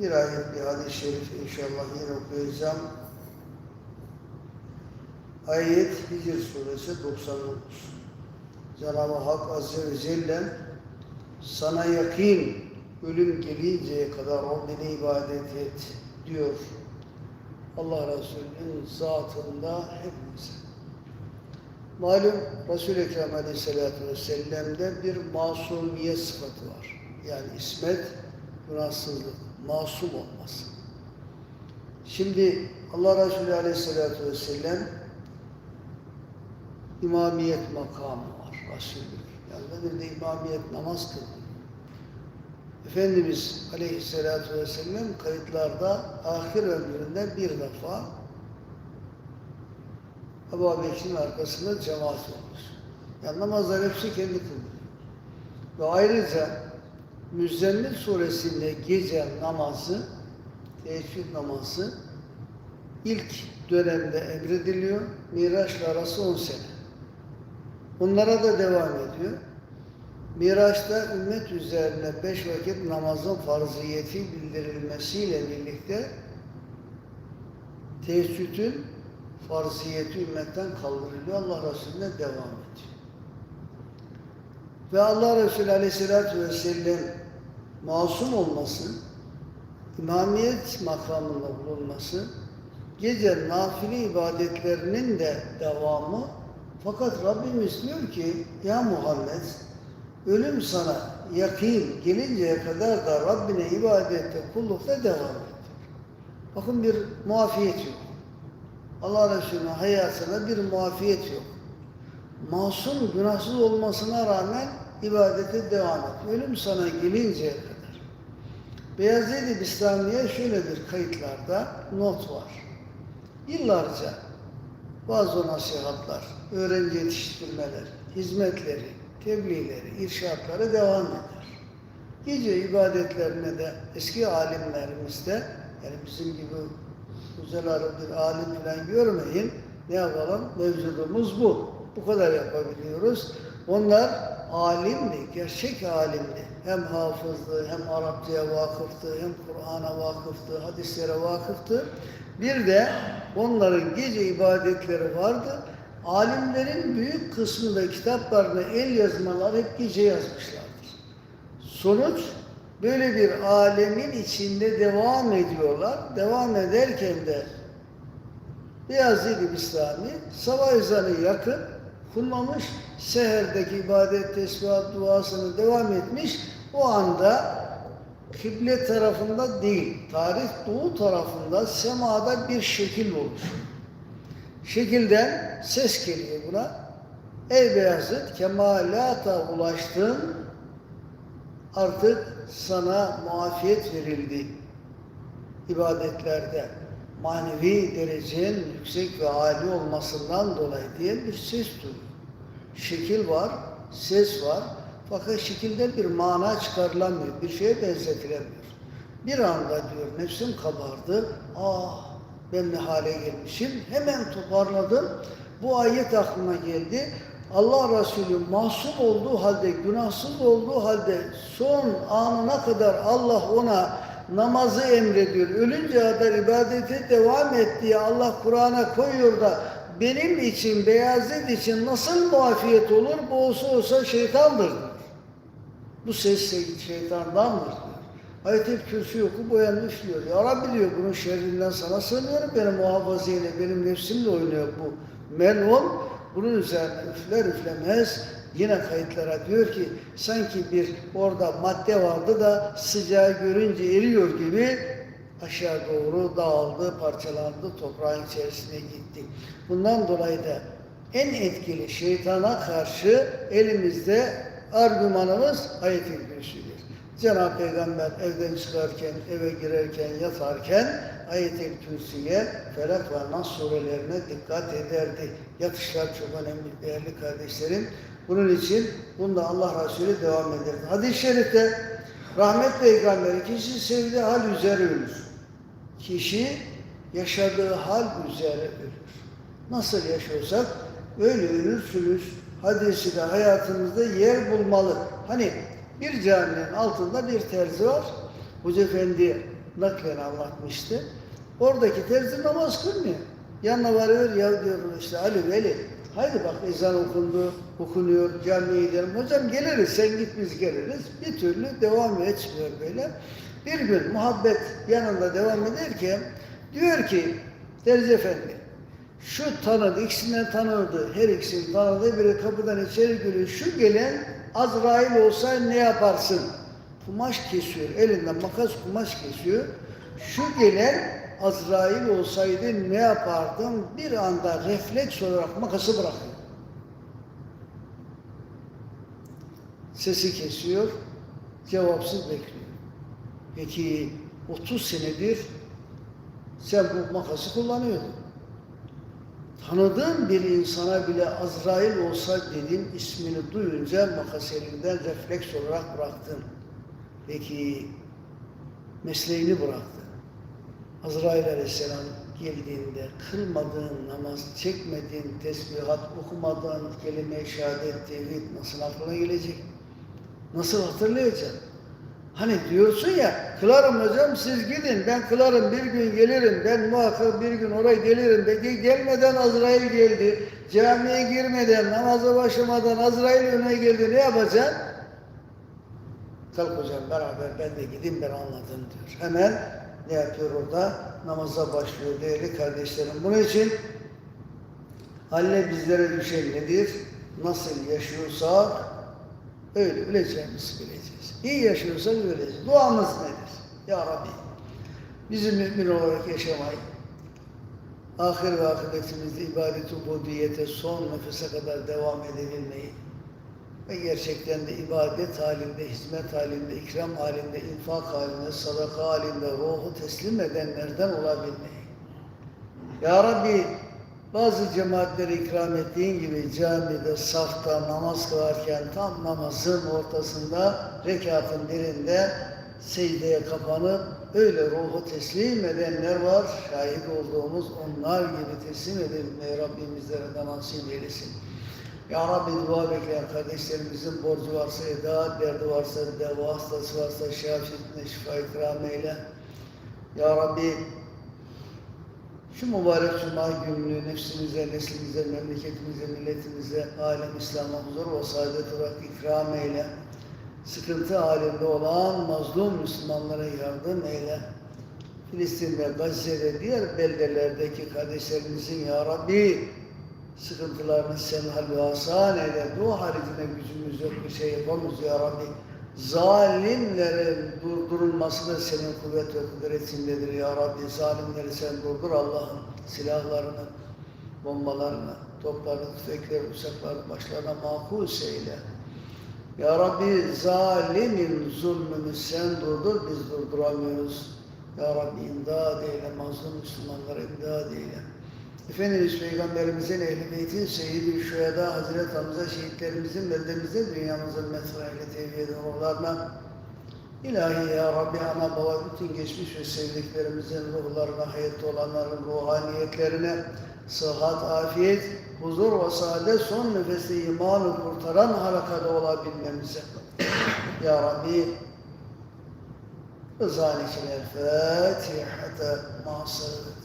Bir ayet, bir hadis-i şerif inşallah yine okuyacağım. Ayet Hicr suresi 99. Cenab-ı Hak Azze ve Celle sana yakin ölüm gelinceye kadar Rabbine ibadet et diyor. Allah Resulü'nün zatında hepimize. Malum Resul-i Ekrem Aleyhisselatü Vesselam'da bir masumiyet sıfatı var. Yani ismet, günahsızlık, masum olması. Şimdi Allah Resulü Aleyhisselatü Vesselam imamiyet makamı var Resulü. Yani de imamiyet namaz kılıyor. Efendimiz Aleyhisselatü Vesselam kayıtlarda ahir ömründe bir defa Ebu Bekir'in arkasında cemaat olmuş. Yani namazlar hepsi kendi kılıyor. Ve ayrıca Müzzemmil suresinde gece namazı, teheccüd namazı ilk dönemde emrediliyor. Miraçla arası 10 sene. Onlara da devam ediyor. Miraç'ta ümmet üzerine beş vakit namazın farziyeti bildirilmesiyle birlikte teheccüdün farziyeti ümmetten kaldırılıyor. Allah Resulüne devam ediyor. Ve Allah Resulü Aleyhisselatü Vesselam masum olması, imamiyet makamında bulunması, gece nafile ibadetlerinin de devamı fakat Rabbimiz diyor ki ya Muhammed ölüm sana yakin gelinceye kadar da Rabbine ibadette kullukta devam et. Bakın bir muafiyet yok. Allah Resulü'nün hayatında bir muafiyet yok. Masum, günahsız olmasına rağmen ibadete devam et. Ölüm sana gelinceye kadar. Beyazid-i Bistamiye şöyle bir kayıtlarda not var. Yıllarca bazı nasihatlar, öğrenci yetiştirmeler, hizmetleri, tebliğleri, irşatları devam eder. Gece ibadetlerine de eski alimlerimiz de yani bizim gibi güzel bir alim falan görmeyin. Ne yapalım? Mevcudumuz bu. Bu kadar yapabiliyoruz. Onlar alimdi, gerçek alimdi. Hem hafızdı, hem Arapçaya vakıftı, hem Kur'an'a vakıftı, hadislere vakıftı. Bir de onların gece ibadetleri vardı. Alimlerin büyük kısmı da kitaplarına el yazmalar hep gece yazmışlardır. Sonuç böyle bir alemin içinde devam ediyorlar. Devam ederken de Beyazid-i Bistami sabah ezanı yakın kullanmış, seherdeki ibadet, tesbihat, duasını devam etmiş. O anda kıble tarafında değil, tarih doğu tarafında semada bir şekil oluşuyor. Şekilden ses geliyor buna. Ey Beyazıt, kemalata ulaştın, artık sana muafiyet verildi ibadetlerde. Manevi derecenin yüksek ve âli olmasından dolayı diye bir ses duyuyor. Şekil var, ses var. Fakat şekilde bir mana çıkarılamıyor, bir şeye benzetilemiyor. Bir anda diyor nefsim kabardı. Ah ben ne hale gelmişim. Hemen toparladım. Bu ayet aklıma geldi. Allah Resulü masum olduğu halde, günahsız olduğu halde son anına kadar Allah ona namazı emrediyor. Ölünce kadar ibadete devam et diye Allah Kur'an'a koyuyor da benim için, Beyazıt için nasıl muafiyet olur? Bu olsa olsa şeytandır diyor. Bu ses şeytandandır diyor. Ayet-i Kürsi okup o yanını üflüyor. Ya Rabbi diyor bunun şerrinden sana sığınıyorum. Benim muhafazeyle, benim nefsimle oynuyor bu melun. Bunun üzerine üfler üflemez yine kayıtlara diyor ki sanki bir orada madde vardı da sıcağı görünce eriyor gibi aşağı doğru dağıldı, parçalandı, toprağın içerisine gitti. Bundan dolayı da en etkili şeytana karşı elimizde argümanımız ayet-i kürsüdür. Cenab-ı Peygamber evden çıkarken, eve girerken, yatarken ayet-i kürsüye, Felak ve Nas surelerine dikkat ederdi. Yatışlar çok önemli değerli kardeşlerim. Bunun için bunda Allah Resulü devam ederdi. Hadis-i şerifte rahmet peygamberi kişi sevdiği hal üzere ölür. Kişi yaşadığı hal üzere ölür. Nasıl yaşıyorsak öyle ölürsünüz. Hadisi de hayatımızda yer bulmalı. Hani bir caminin altında bir terzi var. Hoca Efendi naklen anlatmıştı. Oradaki terzi namaz kılmıyor. Yanına varıyor ya diyor işte Ali Veli. Haydi bak ezan okundu, okunuyor, camiye gidelim. Hocam geliriz, sen git biz geliriz. Bir türlü devam etmiyor böyle. Bir gün muhabbet yanında devam ederken diyor ki Terzi Efendi, şu tanıdı, ikisinden tanıdı, her ikisini tanıdı, biri kapıdan içeri giriyor. Şu gelen Azrail olsa ne yaparsın? Kumaş kesiyor, elinden makas kumaş kesiyor. Şu gelen Azrail olsaydı ne yapardım? Bir anda refleks olarak makası bırakıyor. Sesi kesiyor, cevapsız bekliyor. Peki 30 senedir sen bu makası kullanıyordun. Tanıdığın bir insana bile Azrail olsa dedim ismini duyunca makas elinden refleks olarak bıraktın. Peki mesleğini bıraktın. Azrail Aleyhisselam geldiğinde kılmadığın namaz, çekmediğin tesbihat, okumadığın kelime-i şehadet, tevhid nasıl aklına gelecek? Nasıl hatırlayacaksın? Hani diyorsun ya, kılarım hocam siz gidin, ben kılarım bir gün gelirim, ben muhakkak bir gün oraya gelirim. De, gelmeden Azrail geldi, camiye girmeden, namaza başlamadan Azrail önüne geldi, ne yapacaksın? Kalk hocam beraber ben de gideyim ben anladım diyor. Hemen ne yapıyor orada? Namaza başlıyor değerli kardeşlerim. Bunun için halle bizlere düşen nedir? Nasıl yaşıyorsak öyle öleceğimizi bileceğiz. İyi yaşıyorsak öleceğiz. Duamız nedir? Ya Rabbi bizi mümin olarak yaşamayı, ahir ve akıbetimizde ibadet-i son nefese kadar devam edebilmeyi, ve gerçekten de ibadet halinde, hizmet halinde, ikram halinde, infak halinde, sadaka halinde ruhu teslim edenlerden olabilmeyi. Ya Rabbi bazı cemaatleri ikram ettiğin gibi camide, safta, namaz kılarken tam namazın ortasında, rekatın birinde secdeye kapanıp öyle ruhu teslim edenler var. Şahit olduğumuz onlar gibi teslim edebilmeyi Rabbim bizlere de nasip eylesin. Ya Rabbi dua bekleyen kardeşlerimizin borcu varsa eda, derdi varsa deva, hastası varsa şafiyetine şifa ikram eyle. Ya Rabbi şu mübarek cuma gününü nefsimize, neslimize, memleketimize, milletimize, alem İslam'a huzur ve saadet olarak ikram eyle. Sıkıntı halinde olan mazlum Müslümanlara yardım eyle. Filistin'de, Gazze'de, diğer beldelerdeki kardeşlerimizin Ya Rabbi sıkıntılarını semhal ve asan eyle. Dua haricinde gücümüz yok, bir şey yapamıyoruz ya Rabbi. Zalimlerin durdurulması da senin kuvvet ve kudretindedir ya Rabbi. Zalimleri sen durdur Allah'ın silahlarını, bombalarını, toplarını, tüfekleri, uçaklarını başlarına makus eyle. Ya Rabbi zalimin zulmünü sen durdur, biz durduramıyoruz. Ya Rabbi imdad eyle, mazlum Müslümanlara imdad eyle. Efendimiz Peygamberimizin ehli beytin seyyidi şüheda Hazreti Hamza şehitlerimizin beldemizde dünyamızın metfaiyle tevhid ruhlarına İlahi ya Rabbi ana baba bütün geçmiş ve sevdiklerimizin ruhlarına, hayatta olanların ruhaniyetlerine sıhhat, afiyet, huzur ve saadet son nefeste imanı kurtaran halakada olabilmemize. Ya Rabbi rızan için el Fatiha'ta mahsırlık.